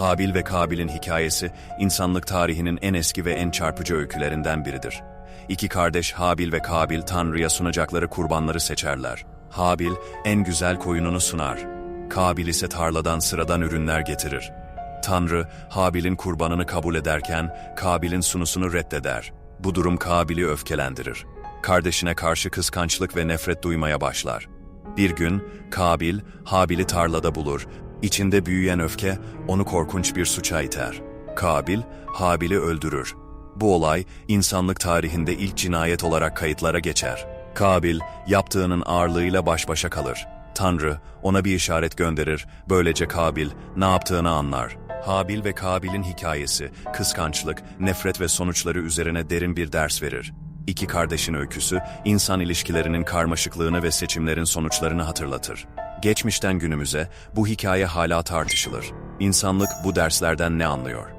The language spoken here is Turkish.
Habil ve Kabil'in hikayesi, insanlık tarihinin en eski ve en çarpıcı öykülerinden biridir. İki kardeş Habil ve Kabil Tanrı'ya sunacakları kurbanları seçerler. Habil, en güzel koyununu sunar. Kabil ise tarladan sıradan ürünler getirir. Tanrı, Habil'in kurbanını kabul ederken, Kabil'in sunusunu reddeder. Bu durum Kabil'i öfkelendirir. Kardeşine karşı kıskançlık ve nefret duymaya başlar. Bir gün Kabil, Habil'i tarlada bulur. İçinde büyüyen öfke onu korkunç bir suça iter. Kabil, Habil'i öldürür. Bu olay insanlık tarihinde ilk cinayet olarak kayıtlara geçer. Kabil, yaptığının ağırlığıyla baş başa kalır. Tanrı ona bir işaret gönderir, böylece Kabil ne yaptığını anlar. Habil ve Kabil'in hikayesi, kıskançlık, nefret ve sonuçları üzerine derin bir ders verir. İki kardeşin öyküsü, insan ilişkilerinin karmaşıklığını ve seçimlerin sonuçlarını hatırlatır. Geçmişten günümüze bu hikaye hala tartışılır. İnsanlık bu derslerden ne anlıyor?